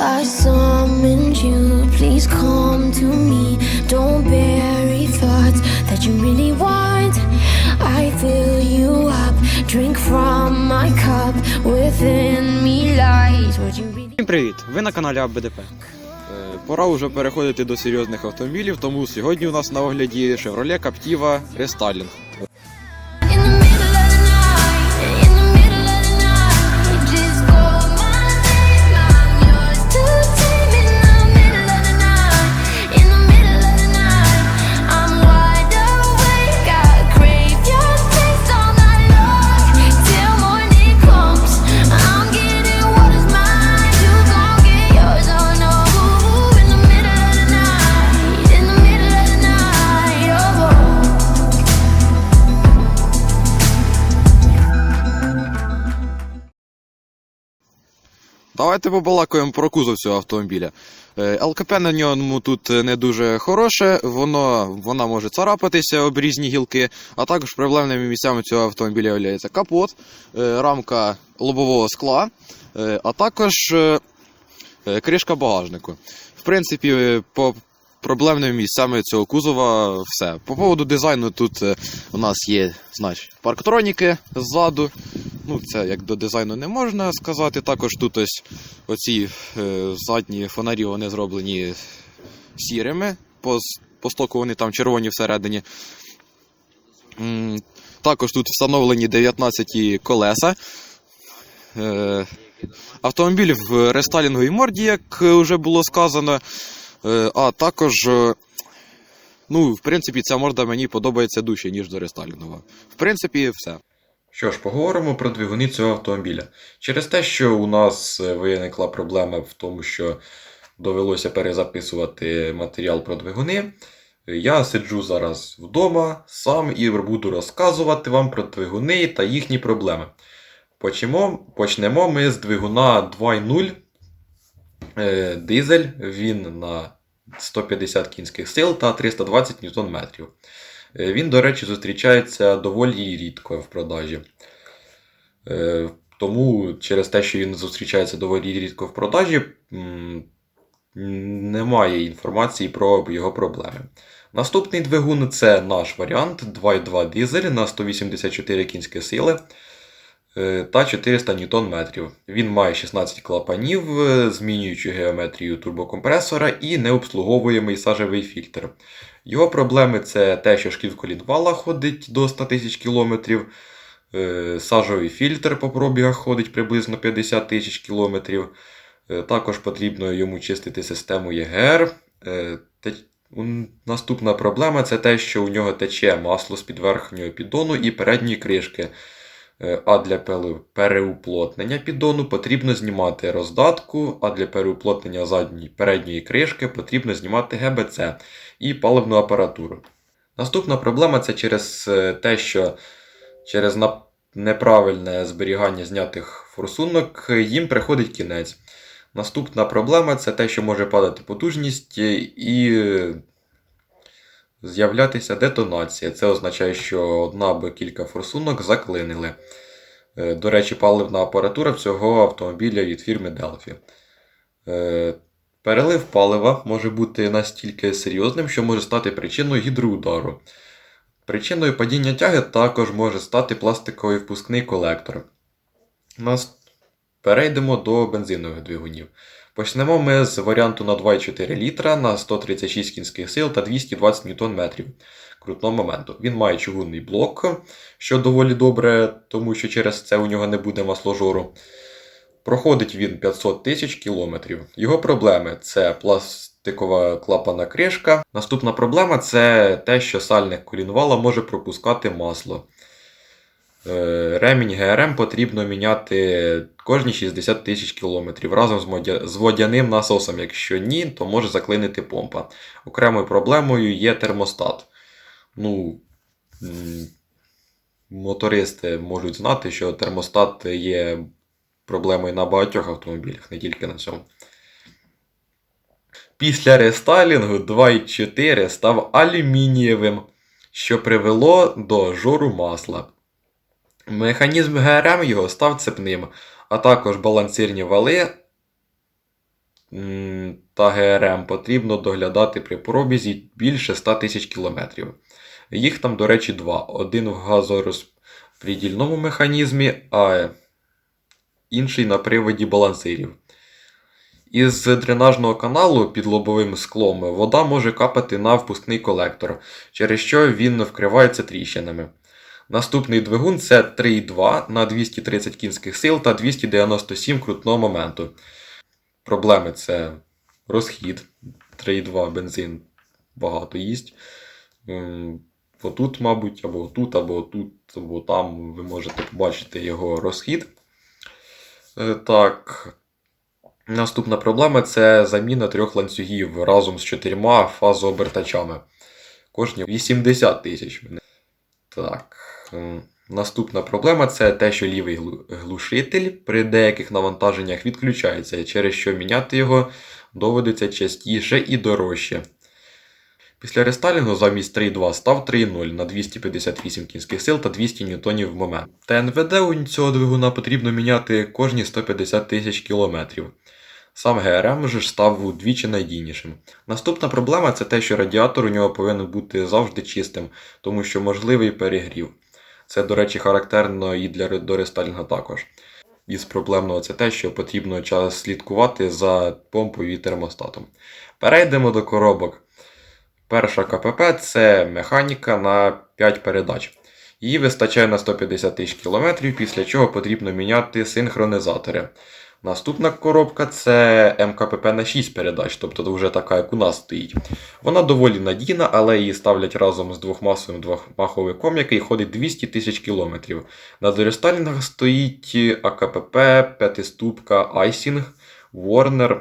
I summoned you, please come to me. Don't bury thoughts that you really want. I fill you up, drink from my cup. Within me lies what you really Всім привіт! Ви на каналі АБДП. Е, Пора вже переходити до серйозних автомобілів, тому сьогодні у нас на огляді Chevrolet Captiva Restyling. Давайте побалакуємо про кузов цього автомобіля. Е, ЛКП на ньому тут не дуже хороше, воно, вона може царапатися об різні гілки, а також проблемними місцями цього автомобіля є капот, е, рамка лобового скла, е, а також е, е, кришка багажнику. В принципі, е, по проблемними місцями цього кузова все. По поводу дизайну тут е, у нас є значить, парктроніки ззаду. Ну, це як до дизайну не можна сказати. Також тут ось оці е, задні фонарі вони зроблені сірими. По, стоку вони там червоні всередині. Також тут встановлені 19 колеса. Е, автомобіль в рестайлінговій морді, як вже було сказано. Е, а також, е, ну, в принципі, ця морда мені подобається дужче, ніж до рестайлінгова. В принципі, все. Що ж, поговоримо про двигуни цього автомобіля. Через те, що у нас е, виникла проблема в тому, що довелося перезаписувати матеріал про двигуни, я сиджу зараз вдома сам і буду розказувати вам про двигуни та їхні проблеми. Почнемо, почнемо ми з двигуна 2.0 е, дизель. Він на 150 кінських сил та 320 Нм. Е, Він, до речі, зустрічається доволі рідко в продажі. Е, Тому через те, що він зустрічається доволі рідко в продажі, немає інформації про його проблеми. Наступний двигун це наш варіант 2.2 дизель на 184 кінські сили та 400 Нм. Він має 16 клапанів, е, змінюючу геометрію турбокомпресора і необслуговуємий сажевий фільтр. Його проблеми це те, що шків колінвала ходить до 100 тисяч кілометрів, е, сажовий фільтр по пробігах ходить приблизно 50 тисяч. Е, Також потрібно йому чистити систему ЄГР. Е, Наступна проблема це те, що у нього тече масло з під верхнього піддону і передньої кришки. Е, А для переуплотнення піддону потрібно знімати роздатку, а для переуплотнення задньої передньої кришки потрібно знімати ГБЦ і паливну апаратуру. Наступна проблема це через е, те, що через неправильне зберігання знятих форсунок їм приходить кінець. Наступна проблема це те, що може падати потужність е, і з'являтися детонація. Це означає, що одна або кілька форсунок заклинили. Е, До речі, паливна апаратура цього автомобіля від фірми Delphi. Е, Перелив палива може бути настільки серйозним, що може стати причиною гідроудару. Причиною падіння тяги також може стати пластиковий впускний колектор. Перейдемо до бензинових двигунів. Почнемо ми з варіанту на 2,4 літра на 136 кінських сил та 220 Нм крутного моменту. Він має чугунний блок, що доволі добре, тому що через це у нього не буде масложору. Проходить він 500 тисяч кілометрів. Його проблеми це пластикова клапана кришка. Наступна проблема це те, що сальник колінвала може пропускати масло. Е, Ремінь ГРМ потрібно міняти кожні 60 тисяч кілометрів разом з водяним насосом. Якщо ні, то може заклинити помпа. Окремою проблемою є термостат. Ну, мотористи можуть знати, що термостат є проблемою на багатьох автомобілях, не тільки на цьому. Після рестайлінгу 2.4 став алюмінієвим, що привело до жору масла. Механізм ГРМ його став цепним, а також балансирні вали та ГРМ потрібно доглядати при пробізі більше 100 тисяч кілометрів. Їх там, до речі, два. Один в газорозподільному механізмі, а інший на приводі балансирів. Із дренажного каналу під лобовим склом вода може капати на впускний колектор, через що він вкривається тріщинами. Наступний двигун це 3,2 на 230 кінських сил та 297 крутного моменту. Проблеми це розхід. 3,2 бензин багато їсть. Отут, мабуть, або тут, або тут, або там ви можете побачити його розхід. Е, Так. Наступна проблема це заміна трьох ланцюгів разом з чотирма фазообертачами. Кожні 80 тисяч. Так. Наступна проблема це те, що лівий глушитель при деяких навантаженнях відключається, через що міняти його доводиться частіше і дорожче. Після рестайлінгу замість 3.2 став 3.0 на 258 кінських сил та 200 ньютонів в момент. ТНВД у цього двигуна потрібно міняти кожні 150 тисяч кілометрів. Сам ГРМ же став удвічі надійнішим. Наступна проблема це те, що радіатор у нього повинен бути завжди чистим, тому що можливий перегрів. Це, до речі, характерно і для ре- до рестайлінгу також. Із проблемного це те, що потрібно час слідкувати за помпою і термостатом. Перейдемо до коробок. Перша КПП це механіка на 5 передач. Її вистачає на 150 тисяч км, після чого потрібно міняти синхронізатори. Наступна коробка це МКПП на 6 передач, тобто вже така, як у нас стоїть. Вона доволі надійна, але її ставлять разом з двохмасовим двохмаховиком, який ходить 200 тисяч кілометрів. На дорестайлінгах стоїть АКПП, п'ятиступка, Айсінг, Warner.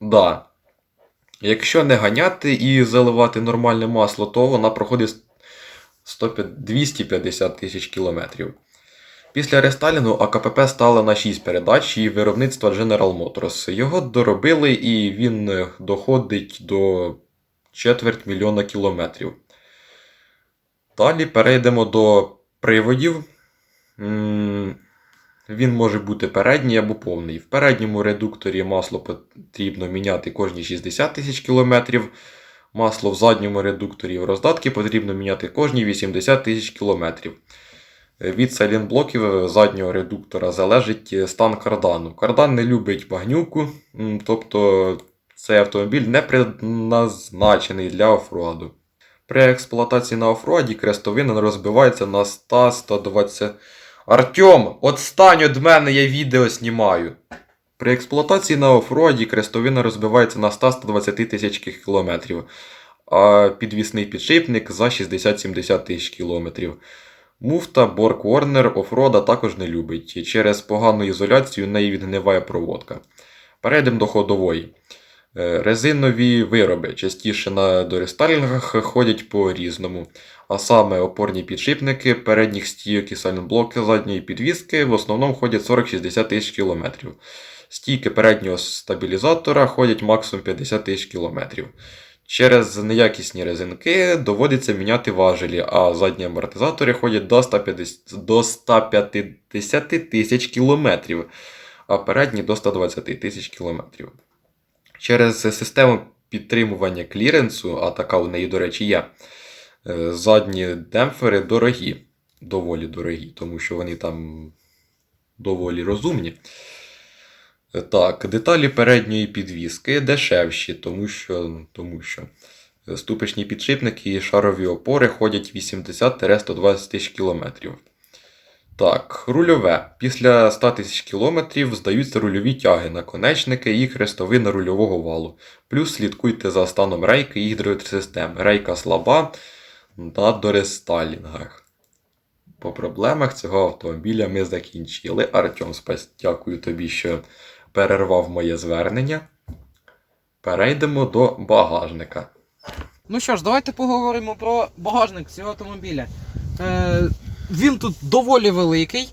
Да. Якщо не ганяти і заливати нормальне масло, то вона проходить 150 250 тисяч кілометрів. Після рестайлінгу АКПП стала на 6 передач і виробництва General Motors. Його доробили і він доходить до четверть мільйона кілометрів. Далі перейдемо до приводів. Він може бути передній або повний. В передньому редукторі масло потрібно міняти кожні 60 тисяч кілометрів. Масло в задньому редукторі в роздатки потрібно міняти кожні 80 тисяч кілометрів. Від сайлентблоків заднього редуктора залежить стан кардану. Кардан не любить багнюку, тобто цей автомобіль не предназначений для офроаду. При експлуатації на офроаді крестовина розбивається на 100-120. Артем, отстань від мене, я відео знімаю. При експлуатації на офроаді крестовина розбивається на 100-120 тисяч кілометрів, а підвісний підшипник за 60-70 тисяч кілометрів. Муфта Warner офрода також не любить. Через погану ізоляцію в неї відгниває проводка. Перейдемо до ходової. Е, Резинові вироби частіше на дорестайлінгах ходять по різному. А саме опорні підшипники передніх стійок і сайлентблоки задньої підвіски в основному ходять 40-60 тисяч кілометрів. Стійки переднього стабілізатора ходять максимум 50 тисяч кілометрів. Через неякісні резинки доводиться міняти важелі, а задні амортизатори ходять до 150, до 150 тисяч кілометрів, а передні до 120 тисяч кілометрів. Через систему підтримування кліренсу, а така у неї, до речі, є, е, задні демпфери дорогі, доволі дорогі, тому що вони там доволі розумні. Так, деталі передньої підвіски дешевші, тому що, тому що ступичні підшипники і шарові опори ходять 80-120 тисяч кілометрів. Так, рульове. Після 100 тисяч кілометрів здаються рульові тяги, наконечники і хрестовина рульового валу. Плюс слідкуйте за станом рейки і гідросистеми. Рейка слаба на дорестайлінгах. По проблемах цього автомобіля ми закінчили. Артем, дякую тобі, що перервав моє звернення. Перейдемо до багажника. Ну що ж, давайте поговоримо про багажник цього автомобіля. Е, він тут доволі великий.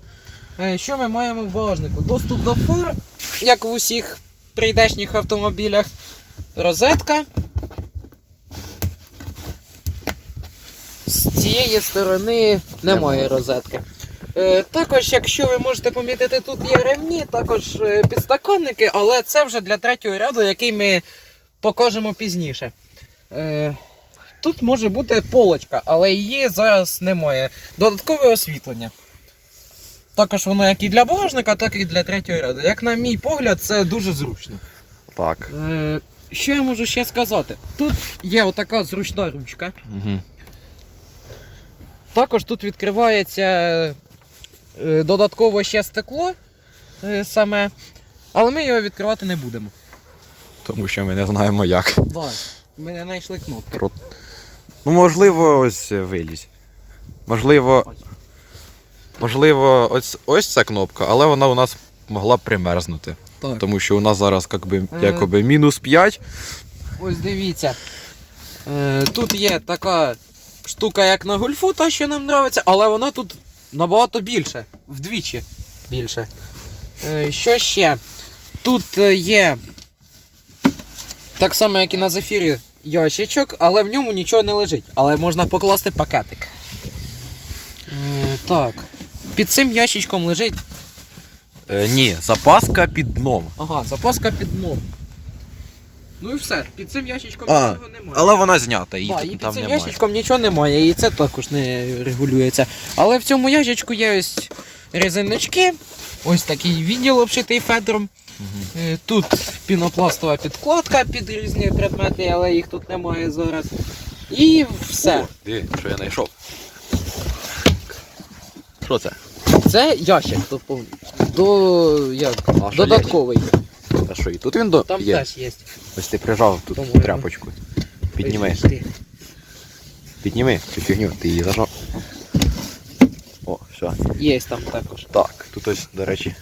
Е, що ми маємо в багажнику? Доступ до фар, як в усіх прийдешніх автомобілях. Розетка. З цієї сторони немає розетки. Е, також, якщо ви можете помітити, тут є ремні, також е, підстаканники, але це вже для третього ряду, який ми покажемо пізніше. Е, тут може бути полочка, але її зараз немає. Додаткове освітлення. Також воно як і для багажника, так і для третього ряду. Як на мій погляд, це дуже зручно. Так. Що я можу ще сказати? Тут є отака зручна ручка. Угу. Також тут відкривається додатково ще стекло е, саме, але ми його відкривати не будемо. Тому що ми не знаємо як. Так, ми не знайшли кнопки. Тру- Ну, можливо, ось е, вилізь. Можливо, можливо, ось, ось ця кнопка, але вона у нас могла б примерзнути. Так. Тому що у нас зараз як би, Е. якоби мінус 5. Ось дивіться. Е, тут є така штука, як на гольфу, та що нам подобається, але вона тут набагато більше, вдвічі більше. Е, що ще? Тут е, є так само, як і на зефірі, ящичок, але в ньому нічого не лежить. Але можна покласти пакетик. Е, так. Під цим ящичком лежить. Е, ні, запаска під дном. Ага, запаска під дном. Ну і все, під цим ящичком А, нічого немає. Але вона знята, її тут і під там цим немає. ящичком нічого немає, і це також не регулюється. Але в цьому ящичку є ось резиночки, ось такий відділ обшитий федром. Е, Тут пінопластова підкладка під різні предмети, але їх тут немає зараз. І все. О, диви, що я знайшов. Що це? Це ящик, тобто до, як, А що додатковий. А що, і тут він до... Там є? теж є. Ось ти прижав тут По-моєму. тряпочку. Підніми, ти. підніми цю фігню, ти її зажав. О, все. Є там також. Так, тут ось, до речі,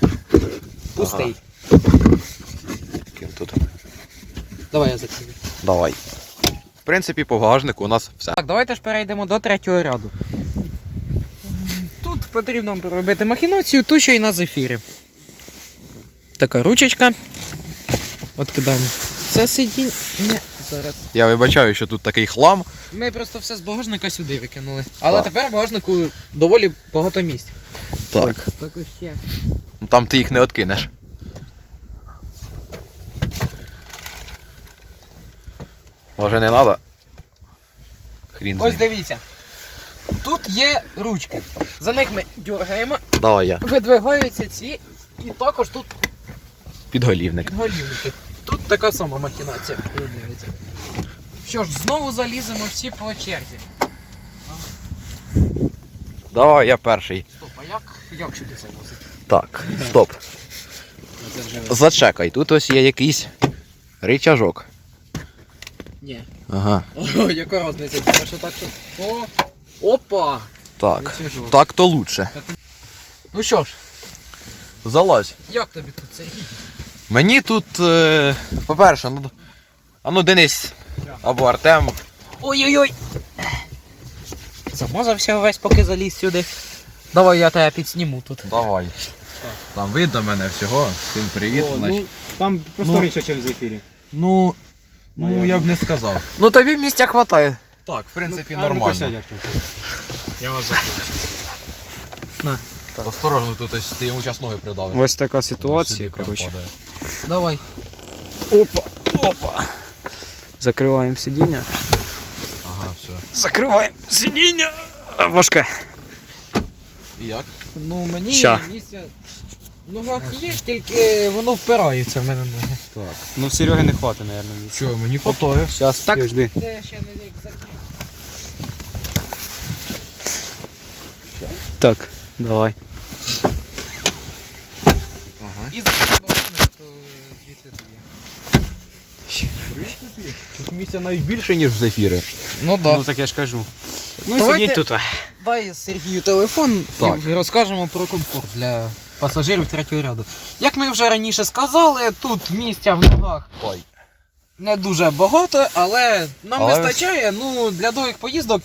Пустий. ким тут. Давай я закину. Давай. В принципі, по багажнику у нас все. Так, давайте ж перейдемо до третього ряду. Тут потрібно робити махінацію, ту що й на зефірі. Така ручечка. Откидаємо. Це сидіння. Зараз. Я вибачаю, що тут такий хлам. Ми просто все з багажника сюди викинули. Але Так. тепер багажнику доволі багато місць. Так. Також ще. Ну, Там ти їх не откинеш. Може не треба? Хрін з Ось ним. дивіться. Тут є ручки. За них ми дергаємо, Давай я. видвигаються ці, і також тут Підголівник. Підголівники. Тут така сама махінація. Що ж, знову заліземо всі по черзі. Давай, я перший. Стоп, а як, як сюди носить? Так, стоп. Це вже... Зачекай, тут ось є якийсь ричажок. Ні. Ага. О, яка різниця? Тому що так що... О! Опа! Так. Рычажок. Так то лучше. Ну що ж, Залазь. як тобі тут це? Мені тут, е, по-перше, ну, а ну Денис або Артем. Ой-ой-ой! Замазався весь, поки заліз сюди. Давай я тебе підсніму тут. Давай. Там видно мене всього. Всім привіт. О, ну, там просторіше, ніж в зефірі. Ну, ну я б не сказав. Ну тобі місця хватає. Так, в принципі, ну, нормально. посядь, Артем. Я вас На. Осторожно, тут ось ти йому час ноги придав. Ось така ситуація, коротше. Давай. Опа, опа. Закриваємо сидіння. Ага, все. Закриваємо сидіння. А, Важке. І як? Ну мені Ща. місця. Ну є, тільки воно впирається в мене ноги. Так. Ну Сереги не хватить, мабуть, місця. Що, мені хватає? Зараз, Так. так. жди. Це ще не як закрив. Так, давай. І закрив багажник, то звідси тобі. Тут місця навіть більше, ніж в зефіри. Ну Ну так я ж кажу. Ну Давайте- сидіть тут. Дай Сергію телефон Так. і розкажемо про комфорт для пасажирів третього ряду. Як ми вже раніше сказали, тут місця в ногах Ой. не дуже багато, але нам Але- вистачає, ну, для довгих поїздок,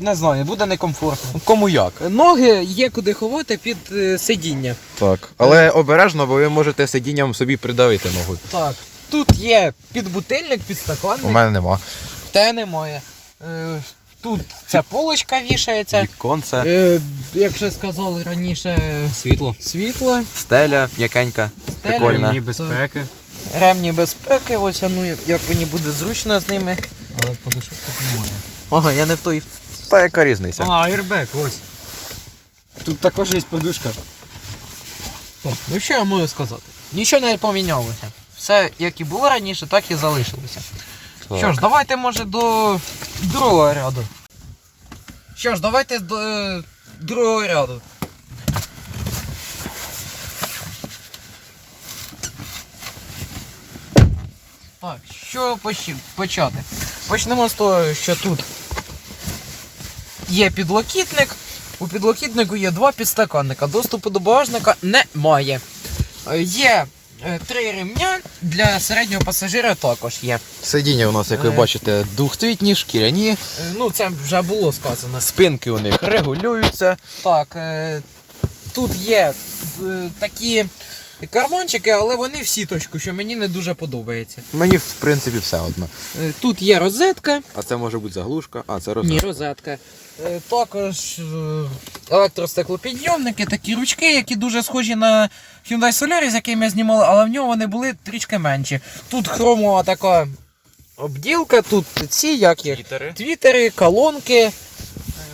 не знаю, буде некомфортно. Кому як? Ноги є куди ховати під е, сидіння. Так. Але обережно, бо ви можете сидінням собі придавити ногу. Так. Тут є підбутильник, підстаканник. У мене нема. Те немає. Е, тут ця полочка вішається. Віконце. Е, як вже сказали раніше, Світло. світло, Стеля м'якенька. стеля, Прикольно. Ремні безпеки. ремні безпеки, ось ну як- як мені буде зручно з ними. Але подушок тут немає. Ага, я не в той. Та яка різниця? А, airbag, ось. Тут також є подушка. О, Ну що я можу сказати? Нічого не помінялося. Все, як і було раніше, так і залишилося. Що ж, давайте може до другого ряду. Що ж, давайте до е, другого ряду. Так, що почати? Почнемо з того, що тут є підлокітник. У підлокітнику є два підстаканника. Доступу до багажника немає. Е, Є е, три ремня для середнього пасажира також є. Сидіння у нас, як ви Е. бачите, двохцвітні, шкіряні. Ну, це вже було сказано. Спинки у них регулюються. Так, тут є такі карманчики, але вони в сіточку, що мені не дуже подобається. Мені, в принципі, все одно. Тут є розетка. А це може бути заглушка, а це Ні, розетка. Е, Також е, електростеклопідйомники, такі ручки, які дуже схожі на Hyundai Solaris, з яким я знімав, але в нього вони були трішки менші. Тут хромова така обділка, тут ці, як їх, Твітери. твітери, колонки. Е,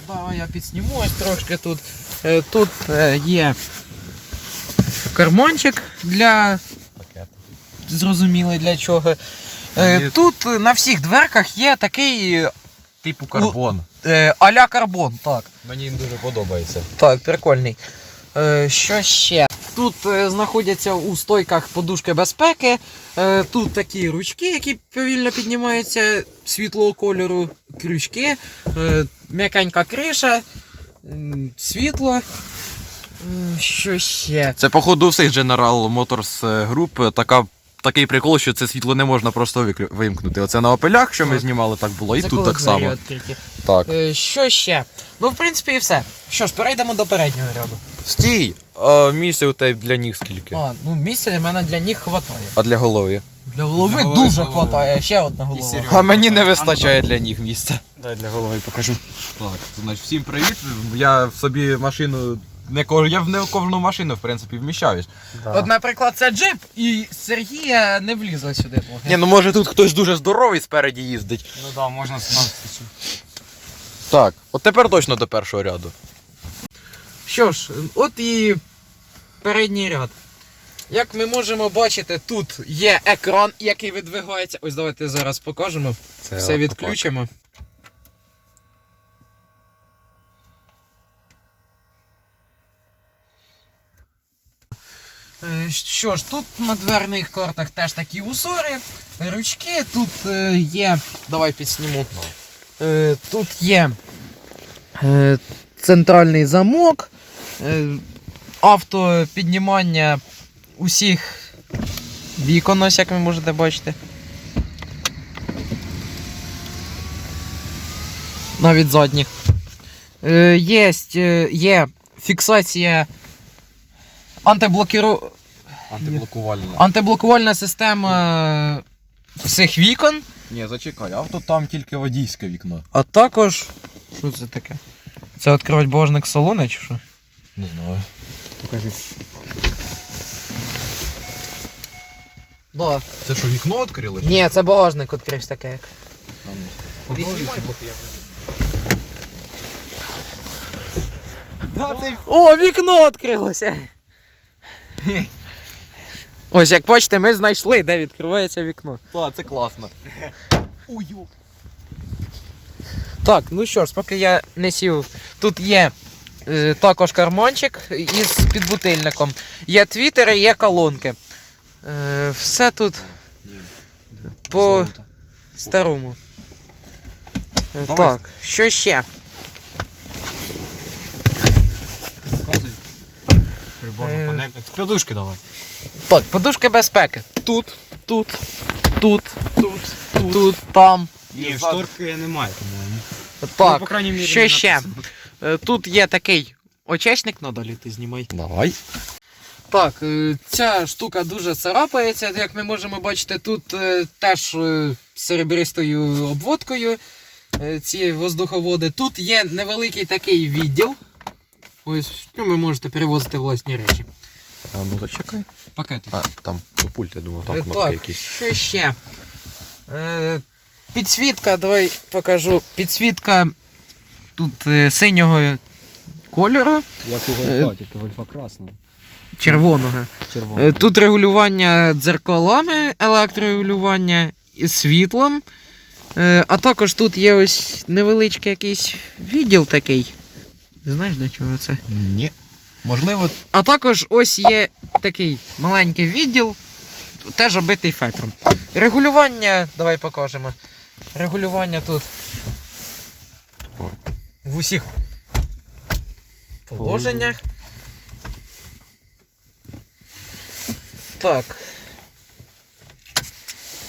Давай я підсніму ось трошки тут. Тут є карманчик для. Зрозуміло для чого. Тут на всіх дверках є такий Типу карбон. е, а-ля карбон, так. Мені він дуже подобається. Так, прикольний. Е, що ще? Тут е, знаходяться у стойках подушки безпеки. Е, тут такі ручки, які повільно піднімаються світлого кольору, крючки, е, м'якенька криша, світло. Що ще? Це, походу, у всіх General Motors груп е, така, такий прикол, що це світло не можна просто виклю- вимкнути. Оце на опелях, що ми Так. знімали, так було, і Це тут так двері само. Так. Е, що ще? Ну, в принципі, і все. Що ж, перейдемо до переднього ряду. Стій! А місця у тебе для ніг скільки? А, ну місця для мене для них хватає. А для голови? Для голови голови дуже голова. хватає, ще одна голова. Серйозно. А мені не вистачає для ніг місця. Дай для голови покажу. Так, значить, всім привіт. Я в собі машину. Не кож... Я в не кожну машину, в принципі, вміщаюсь. От, наприклад, це джип, і Сергія не влізла сюди. трохи. Ні, ну може тут хтось дуже здоровий спереді їздить. Ну да, можна ставити. Так, от тепер точно до першого ряду. Що ж, от і передній ряд. Як ми можемо бачити, тут є екран, який видвигається. Ось давайте зараз покажемо. Це Все відключимо. Що ж, тут на дверних картах теж такі узори, ручки, тут е, є. Давай підсніму. Е, Тут є е, центральний замок, е, автопіднімання усіх вікон, як ви можете бачити. Навіть задніх. Е, е, є фіксація антиблокіру... Антиблокувальна. антиблокувальна система всіх вікон, Ні, зачекай, авто там тільки водійське вікно. а також. Що це таке? Це відкривати багажник салону чи що? Не знаю. Покажи. Да. Це що, вікно відкрили? Ні, це багажник відкрився таке як. О, вікно відкрилося! Ось, як бачите, ми знайшли, де відкривається вікно. Так, це класно. Так, ну що ж, поки я не сів, тут є е, також карманчик із підбутильником. Є твітери, є колонки. Е, все тут по старому. Е, Так, що ще? Приборний Е. панель. Подушки давай. Так, подушки безпеки. Тут, тут, тут, тут, тут, там. Ні, шторки немає, по-моєму. Ну, Так, по крайній мірі, що не ще? написано. Е, Тут є такий очечник, ну далі ти знімай. Давай. Так, е, ця штука дуже царапається, як ми можемо бачити, тут е, теж е, серебристою обводкою. е, ці воздуховоди. Тут є невеликий такий відділ. Ось, ну, ви можете перевозити власні речі. А ну зачекай. Пакети. А, там пульт, я думав, Е, там кнопки так, якісь. що ще? Е, підсвітка, давай покажу. Підсвітка тут е, синього кольору, Як у Гольфа, тільки Гольфа красного. червоного. Е, Червоного. Тут регулювання дзеркалами, електрорегулювання і світлом. Е, А також тут є ось невеличкий якийсь відділ такий. Знаєш до чого це? Ні. Можливо, А також ось є такий маленький відділ, теж оббитий фетром. Регулювання, давай покажемо. Регулювання тут. В усіх положеннях. Так.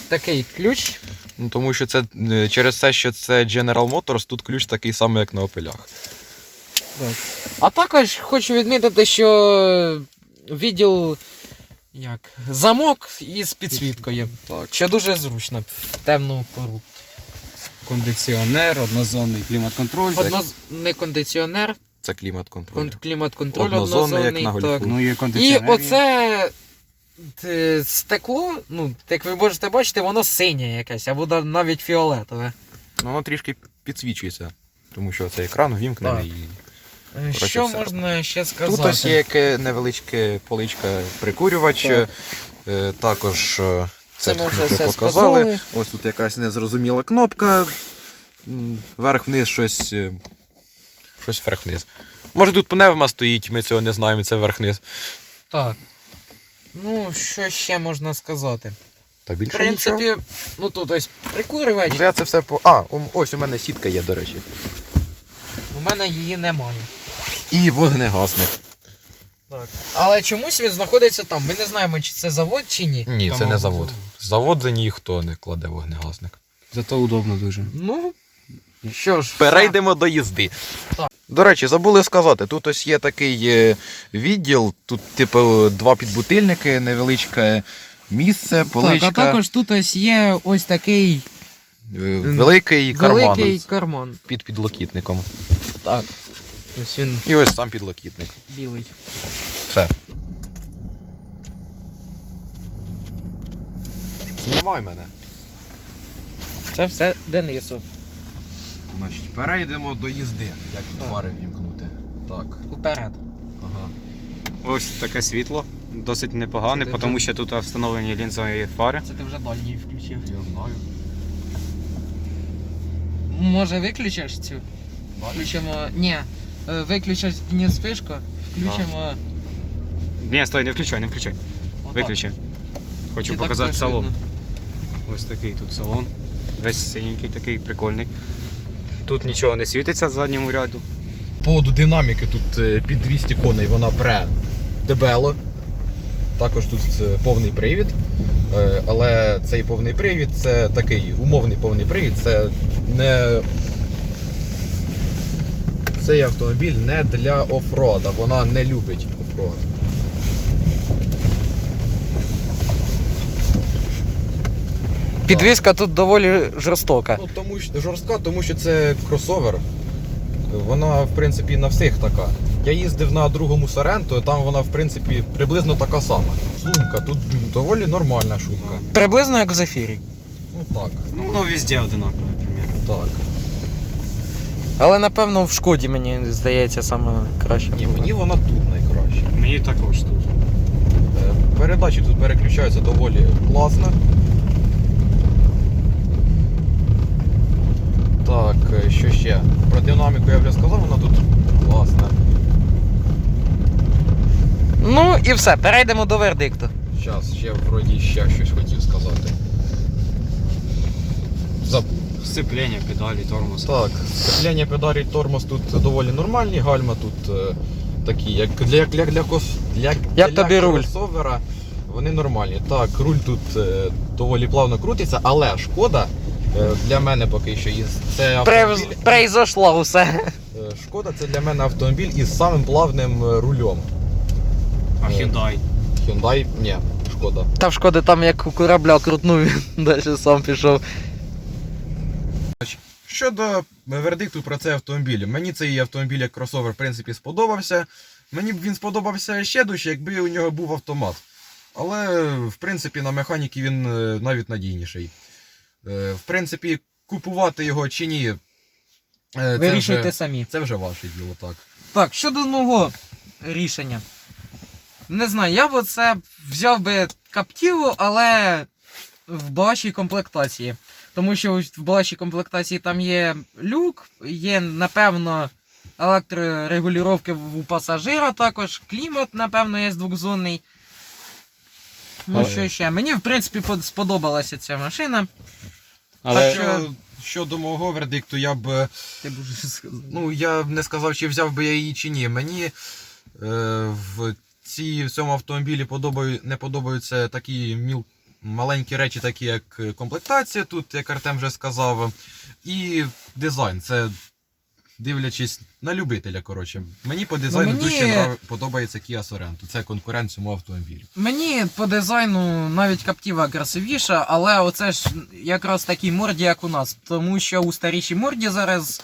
Такий ключ. Ну, тому що це е, через те, що це General Motors, тут ключ такий самий, як на опелях. А також хочу відмітити, що відділ як, замок із підсвіткою. Так. Що дуже зручно в темну пору. Кондиціонер, однозонний клімат-контроль. Одно... Не кондиціонер, Це клімат-контроль. кон- клімат-контроль Однозонний, як на так. гольфу. Ну і І кондиціонер. оце е, стекло, ну, як ви можете бачити, воно синє якесь, або да- навіть фіолетове. Ну, воно трішки підсвічується. Тому що цей екран ввімкнений. і Що все. можна ще сказати? Тут ось є яке невеличке поличка прикурювач. Так. Е, Також е, Це це ми вже все показали. сказали. Ось тут якась незрозуміла кнопка. М, Вверх-вниз щось. е, Щось вверх-вниз. Може тут пневма стоїть, ми цього не знаємо, це вверх-вниз. Так. Ну, що ще можна сказати? Та В більше принципі, нічого. ну тут ось прикурювач. Я це все по. А, ом- ось у мене сітка є, до речі. У мене її немає. І вогнегасник. Так. Але чомусь він знаходиться там. Ми не знаємо, чи це завод, чи ні. Ні, Там це не завод. Завод за ніхто не кладе вогнегасник. Зато удобно дуже. Ну, що ж, Перейдемо до їзди. Так. До речі, забули сказати, тут ось є такий е, відділ, тут, типу, два підбутильники, невеличке місце, поличка, Так, а також тут ось є ось такий е, великий карман великий карман. під підлокітником. Так. Ось він І ось сам підлокітник. білий. Все. Знімай мене. Це все Денису. Значить, перейдемо до їзди. Як Так. фари вімкнути. Так. Уперед. Ага. Ось таке світло. Досить непогане, Це ти тому вже- що тут встановлені лінзові фари. Це ти вже дальній включив. Я знаю. Може виключиш цю? Включимо. Ні. Е, Виключиш не спишку, включимо. Ні, стой, не включай, не включай. Виключи. Хочу І так показати теж салон. видно. Ось такий тут салон. Весь синенький, такий прикольний. Тут нічого не світиться з задньому ряду. По поводу динаміки тут е, під 200 коней вона пре дебело. Також тут е, повний привід. Е, Але цей повний привід це такий умовний повний привід, це не. Цей автомобіль не для офрода, вона не любить офрод. Підвізка тут доволі жорстока. Ну, тому що жорстка, тому що це кросовер. Вона, в принципі, на всіх така. Я їздив на другому Соренто, там вона, в принципі, приблизно така сама. Шумка, тут доволі нормальна шумка. Приблизно як в зефірі. Ну так, Ну, воно везде одинаково, примерно. так. Але напевно в шкоді мені здається саме краще. Ні, мені вона тут найкраще. Мені також тут. Е, Передачі тут переключаються доволі класно. Так, е, що ще? Про динаміку я вже сказав, вона тут класна. Ну і все, перейдемо до вердикту. Зараз, ще вроді ще щось хотів сказати. Забув. Сцеплення, педалі, тормоз. Так, сцепляння педалей тормоз тут доволі нормальні, гальма тут е, такі, як для, для, для, кос, для, Як для тобі руль? кросовера, вони нормальні. Так, руль тут е, доволі плавно крутиться, але шкода е, для мене поки що із це автомобіль, Прейзошло все. е, шкода це для мене автомобіль із самим плавним е, рулем. А Hyundai. Hyundai, ні, шкода. Там шкоди там як у корабля крутнув, він далі сам пішов. Щодо вердикту про цей автомобіль, мені цей автомобіль як кросовер в принципі сподобався. Мені б він сподобався ще дужче, якби у нього був автомат. Але, в принципі, на механіки він е, навіть надійніший. Е, В принципі, купувати його чи ні. е, Це Вирішуйте вже, самі. це вже ваше діло, так. Так, щодо мого рішення. Не знаю, я б оце взяв би каптіву, але в балашій комплектації. Тому що в балашій комплектації там є люк, є, напевно, електрорегулювання у пасажира також, клімат, напевно, є двохзонний. Ну, Але- що ще? Мені, в принципі, сподобалася ця машина. Але Так, Що, щодо мого вердикту, я б. е, Ти б уже сказав. Ну, я б не сказав, чи взяв би я її чи ні. Мені е, в, цій, в цьому автомобілі подобаю, не подобаються такі міл, маленькі речі, такі як е, комплектація, тут, як Артем вже сказав, і дизайн. Це дивлячись на любителя, коротше. Мені по дизайну мені- дуже нрав- подобається Kia Sorento. Це конкурент цьому автомобілю. Мені по дизайну навіть каптіва красивіша, але оце ж якраз такий морді, як у нас. Тому що у старішій морді зараз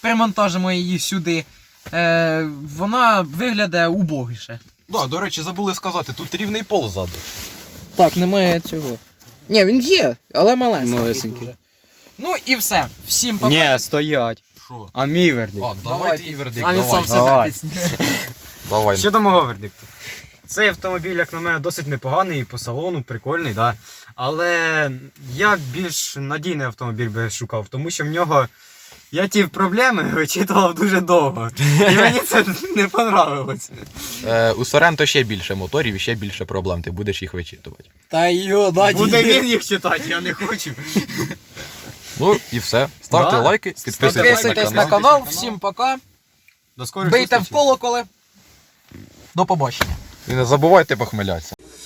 примонтажимо її сюди. Е, вона виглядає убогіше. Да, до речі, забули сказати, тут рівний пол ззаду. Так, немає цього. Ні, він є, але маленький. Малесенький. Ну і все. Всім пока. Ні, стоять. Що? А мій вердикт. А, давайте і вердикт. А він давай. сам все давай. записує. Давай. Щодо мого вердикту. Цей автомобіль, як на мене, досить непоганий і по салону, прикольний, да. Але я більш надійний автомобіль би шукав, тому що в нього я ті проблеми вичитував дуже довго. І мені це не понравилось. Е, у Sorento ще більше моторів і ще більше проблем, ти будеш їх вичитувати. Та йо, да, Буде він їх читати, я не хочу. Ну і все. Ставте Да. лайки, підписуйтесь на Підписуйтесь на канал. канал. Всім пока. До скорих Бийте в зустрічей. колоколи. До побачення. І не забувайте похмелятися.